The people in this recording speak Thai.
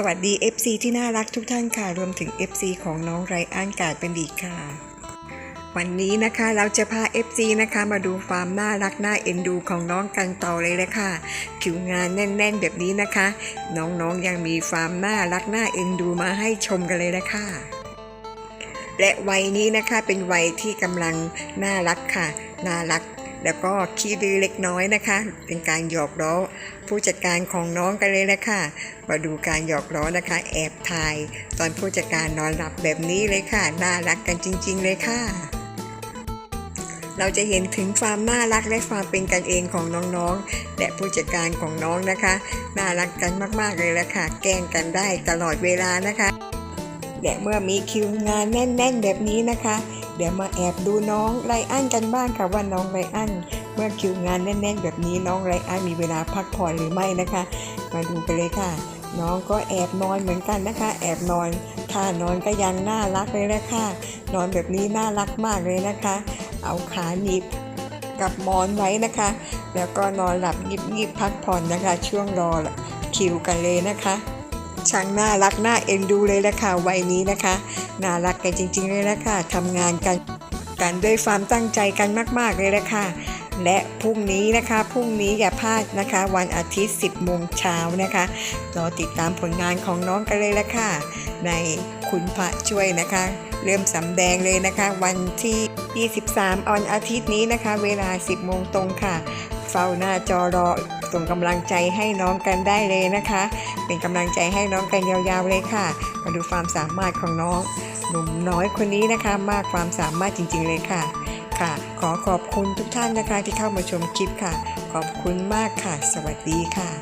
สวัสดี FC ที่น่ารักทุกท่านค่ะ รวมถึง FC ของน้องไรอันกาดเป็นดีค่ะ วันนี้นะคะเราจะพา FC นะคะมาดูความน่ารักน่าเอ็นดูของน้องกันต่อเลยเลยค่ะคิวงานแน่น ๆ แบบนี้นะคะ น้องๆยังมีความน่ารักน่าเอ็นดูมาให้ชมกันเลยนะคะและวัยนี้นะคะเป็นวัยที่กำลังน่ารักค่ะ น่ารัก แล้วก็ขี้ดื้อเล็กน้อยนะคะ เป็นการหยอกล้อผู้จัดการของน้องกันเลยละค่ะ มาดูการหยอกล้อนะคะ แอบถ่าย ตอนผู้จัดการนอนหลับแบบนี้เลยค่ะ น่ารักกันจริง ๆ เลยค่ะเราจะเห็นถึงความน่ารักและความเป็นกันเองของน้องๆ และผู้จัดการของน้องนะคะ น่ารักกันมากๆเลยละค่ะ แกล้งกันได้ตลอดเวลานะคะ และเมื่อมีคิวงานแน่น ๆ แบบนี้นะคะ เดี๋ยวมาแอบดูน้องไรอันกันบ้างค่ะว่าน้องไรอันเมื่อคิวงานแน่นๆ แบบนี้น้องไรอันมีเวลาพักผ่อนหรือไม่นะคะ มาดูกันเลยค่ะ น้องก็แอบนอนเหมือนกันนะคะ แอบนอนท่านอนก็ยังน่ารักเลยละค่ะนอนแบบนี้น่ารักมากเลยนะคะ เอาขาหนีบกับหมอนไว้นะคะ แล้วก็นอนหลับยิบๆพักผ่อนนะคะ ช่วงรอคิวกันเลยนะคะ ช่างน่ารักน่าเอ็นดูเลยละค่ะวัยนี้นะคะ น่ารักกันจริง ๆ เลยละค่ะทำงานกันกันด้วยความตั้งใจกันมาก ๆ เลยละค่ะและพรุ่งนี้นะคะพรุ่งนี้อย่าพลาดนะคะ วันอาทิตย์ 10 โมงเช้านะคะรอติดตามผลงานของน้องกันเลยละค่ะ ในคุณพระช่วยนะคะ เริ่มสำแดงเลยนะคะ วันที่ 23 ออนอาทิตย์นี้นะคะ เวลา 10 โมงตรงค่ะ เฝ้าหน้าจอรอ ส่งกำลังใจให้น้องกันได้เลยนะคะ เป็นกำลังใจให้น้องกันยาวๆเลยค่ะ มาดูความสามารถของน้องหนุ่มน้อยคนนี้นะคะ มากความสามารถจริงๆเลยค่ะค่ะ ขอขอบคุณทุกท่านนะคะที่เข้ามาชมคลิปค่ะ ขอบคุณมากค่ะ สวัสดีค่ะ